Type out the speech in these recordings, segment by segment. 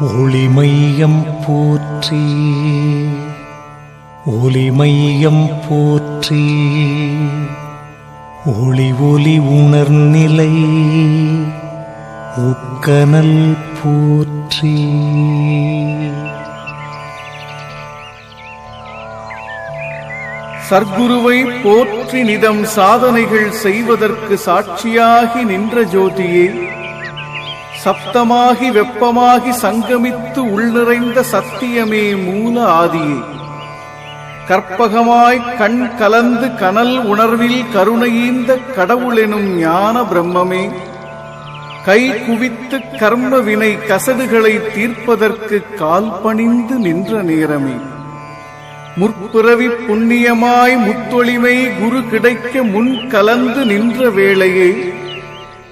ஒளிமையம் போற்றி. ஒளிமையம் போற்றி. ஒளி ஒளி உணர்நிலை உக்கனல் போற்றி. சர்க்குருவை போற்றி நிதம் சாதனைகள் செய்வதற்கு சாட்சியாகி நின்ற ஜோதியே சப்தமாகி வெப்பமாகி சங்கமித்து உள்நிறைந்த சத்தியமே மூல ஆதியே. கற்பகமாய் கண் கலந்து கனல் உணர்வில் கருணையீந்த கடவுளெனும் ஞான பிரம்மமே. கை குவித்து கர்ம வினை கசடுகளை தீர்ப்பதற்கு கால் பணிந்து நின்ற நேரமே. முற்பிறவி புண்ணியமாய் முத்தொளிமை குரு கிடைக்க முன் கலந்து நின்ற வேளையே.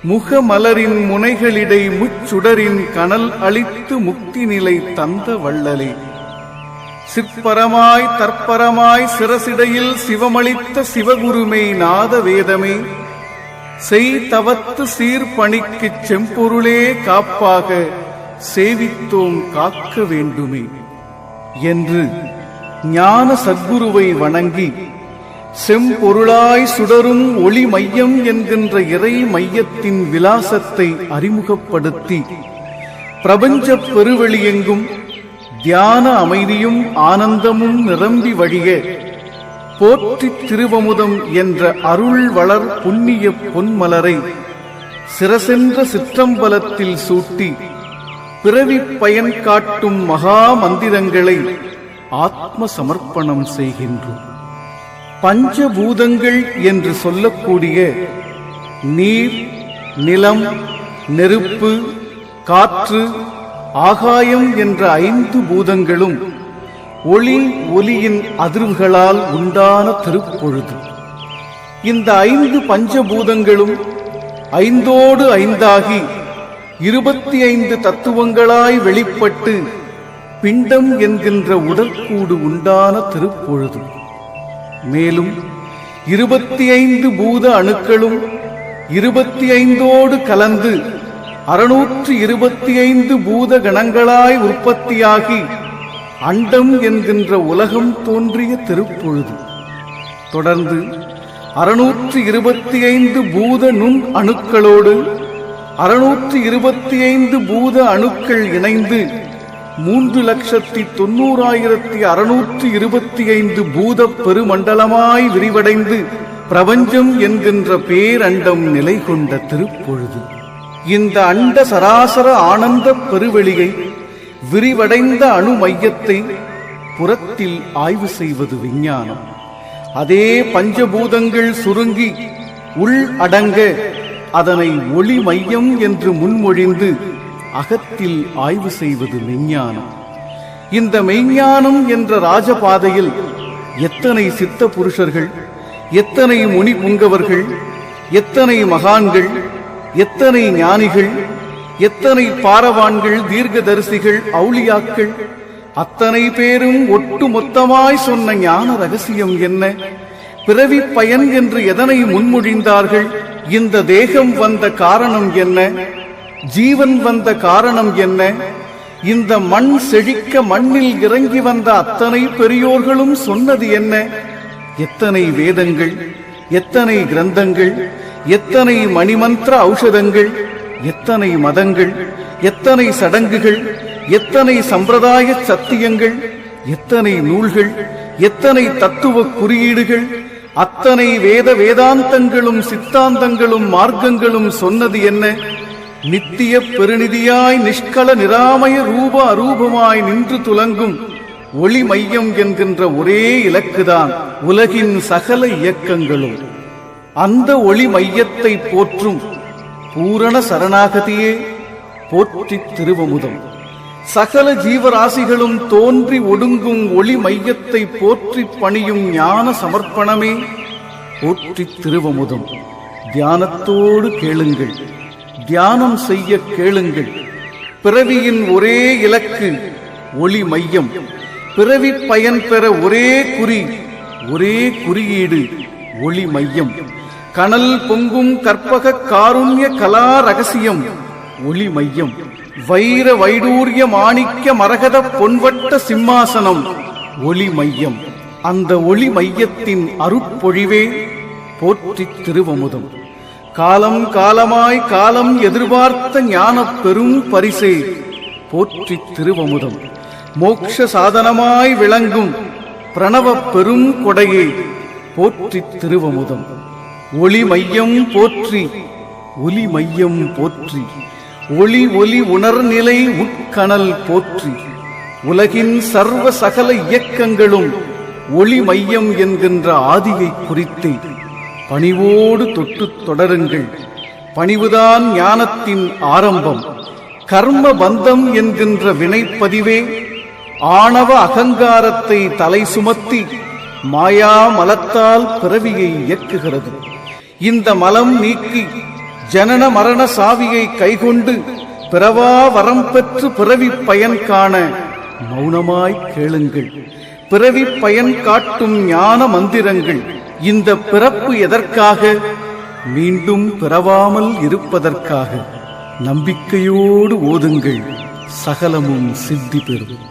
முகமலரின் முனைகளிடை முச்சுடரின் கனல் அளித்து முக்தி நிலை தந்த வள்ளலே. சிற்பரமாய் தற்பரமாய் சிரசிடையில் சிவமளித்த சிவகுருமை நாத வேதமே. செய் தவத்து சீர்பணிக்குச் செம்பொருளே காப்பாக சேவித்தோம் காக்க வேண்டுமே. என்று ஞான சத்குருவை வணங்கி செம்பொருளாய் சுடரும் ஒளி மையம் என்கின்ற இறை மையத்தின் விலாசத்தை அறிமுகப்படுத்தி பிரபஞ்சப் பெருவெளியெங்கும் தியான அமைதியும் ஆனந்தமும் நிரம்பி வழிய போற்றித் திருவமுதம் என்ற அருள் வளர் புண்ணிய பொன்மலரை சிரசென்ற சிற்றம்பலத்தில் சூட்டி பிறவி பயன் காட்டும் மகா மந்திரங்களை ஆத்ம சமர்ப்பணம் செய்கின்றோம். பஞ்சபூதங்கள் என்று சொல்லக்கூடிய நீர் நிலம் நெருப்பு காற்று ஆகாயம் என்ற ஐந்து பூதங்களும் ஒளி ஒலியின் அதிர்வுகளால் உண்டான திருப்பொழுது. இந்த ஐந்து பஞ்சபூதங்களும் ஐந்தோடு ஐந்தாகி இருபத்தி ஐந்து தத்துவங்களாய் வெளிப்பட்டு பிண்டம் என்கின்ற உடற்கூடு உண்டான திருப்பொழுது. மேலும் இருபத்தி ஐந்து பூத அணுக்களும் இருபத்தி ஐந்தோடு கலந்து அறுநூற்று இருபத்தி ஐந்து பூத கணங்களாய் உற்பத்தியாகி அண்டம் என்கின்ற உலகம் தோன்றிய திருப்பொழுது. தொடர்ந்து அறுநூற்று இருபத்தி ஐந்து பூத நுண் அணுக்களோடு அறுநூற்று இருபத்தி ஐந்து பூத அணுக்கள் இணைந்து மூன்று லட்சத்தி தொண்ணூறாயிரத்தி அறுநூற்றி இருபத்தி ஐந்து பூத பெருமண்டலமாய் விரிவடைந்து பிரபஞ்சம் என்கின்ற பேரண்டம் நிலை கொண்ட திருப்பொழுது. இந்த அண்ட சராசர ஆனந்த பெருவெளியை விரிவடைந்த அணு மையத்தை புறத்தில் ஆய்வு செய்வது விஞ்ஞானம். அதே பஞ்சபூதங்கள் சுருங்கி உள் அடங்க அதனை ஒளி மையம் என்று முன்மொழிந்து அகத்தில் ஆய்வு செய்வது மெஞ்ஞானம் இந்த மெய்ஞானம் என்ற ராஜபாதையில் எத்தனை சித்த புருஷர்கள் எத்தனை முனி புங்கவர்கள் எத்தனை மகான்கள் எத்தனை ஞானிகள் எத்தனை பாரவான்கள் தீர்க்கதரிசிகள் அவுளியாக்கள் அத்தனை பேரும் ஒட்டு மொத்தமாய் சொன்ன ஞான ரகசியம் என்ன? பிறவி பயன் என்று எதனை முன்மொழிந்தார்கள்? இந்த தேகம் வந்த காரணம் என்ன? ஜீவன் வந்த காரணம் என்ன? இந்த மண் செழிக்க மண்ணில் இறங்கி வந்த அத்தனை பெரியோர்களும் சொன்னது என்ன? எத்தனை வேதங்கள் எத்தனை கிரந்தங்கள் எத்தனை மணிமந்திர ஔஷதங்கள் எத்தனை மதங்கள் எத்தனை சடங்குகள் எத்தனை சம்பிரதாய சத்தியங்கள் எத்தனை நூல்கள் எத்தனை தத்துவ குறியீடுகள் அத்தனை வேத வேதாந்தங்களும் சித்தாந்தங்களும் மார்க்கங்களும் சொன்னது என்ன? நித்திய பெருநிதியாய் நிஷ்கல நிராமய ரூப அரூபமாய் நின்று துலங்கும் ஒளி மையம் என்கின்ற ஒரே இலக்குதான் உலகின் சகல இயக்கங்களும். அந்த ஒளி மையத்தை போற்றும் பூரண சரணாகதியே போற்றித் திருவமுதம். சகல ஜீவராசிகளும் தோன்றி ஒடுங்கும் ஒளி மையத்தை போற்றி பணியும் ஞான சமர்ப்பணமே போற்றித் திருவமுதம். தியானத்தோடு கேளுங்கள். தியானம் செய்ய கேளுங்கள். பிறவியின் ஒரே இலக்கு ஒளி மையம். பிறவி பயன் பெற ஒரே குறி ஒரே குறியீடு ஒளி மையம். கனல் பொங்கும் கற்பக காருண்ய கலா ரகசியம் ஒளி மையம். வைர வைடூரிய மாணிக்க மரகத பொன்வட்ட சிம்மாசனம் ஒளி மையம். அந்த ஒளி மையத்தின் அருட்பொழிவே போற்றித் திருவமுதம். காலம் காலமாய் காலம் எதிர்பார்த்த ஞானப் பெரும் பரிசே. போற்றித் திருவமுதம். மோக்ஷ சாதனமாய் விளங்கும் பிரணவப் பெரும் கொடையை. போற்றித் திருவமுதம். ஒளி மையம் போற்றி. ஒலி மையம் போற்றி. ஒளி ஒலி உணர்நிலை உட்கணல் போற்றி. உலகின் சர்வ சகல இயக்கங்களும் ஒளி மையம் என்கின்ற ஆதியை குறித்து. பணிவோடு தொட்டுத் தொடருங்கள். பணிவுதான் ஞானத்தின் ஆரம்பம். கர்ம பந்தம் என்கின்ற வினைப்பதிவே ஆணவ அகங்காரத்தை தலை சுமத்தி மாயா மலத்தால் பிறவியை இயக்குகிறது. இந்த மலம் நீக்கி ஜனன மரண சாவியை கைகொண்டு பிறவா வரம் பெற்று பிறவி பயன் காண மௌனமாய் கேளுங்கள். பிறவி பயன் காட்டும் ஞான மந்திரங்கள். இந்த பிறப்பு எதற்காக? மீண்டும் பிறவாமல் இருப்பதற்காக. நம்பிக்கையோடு ஓதுங்கள். சகலமும் சித்தி பெறும்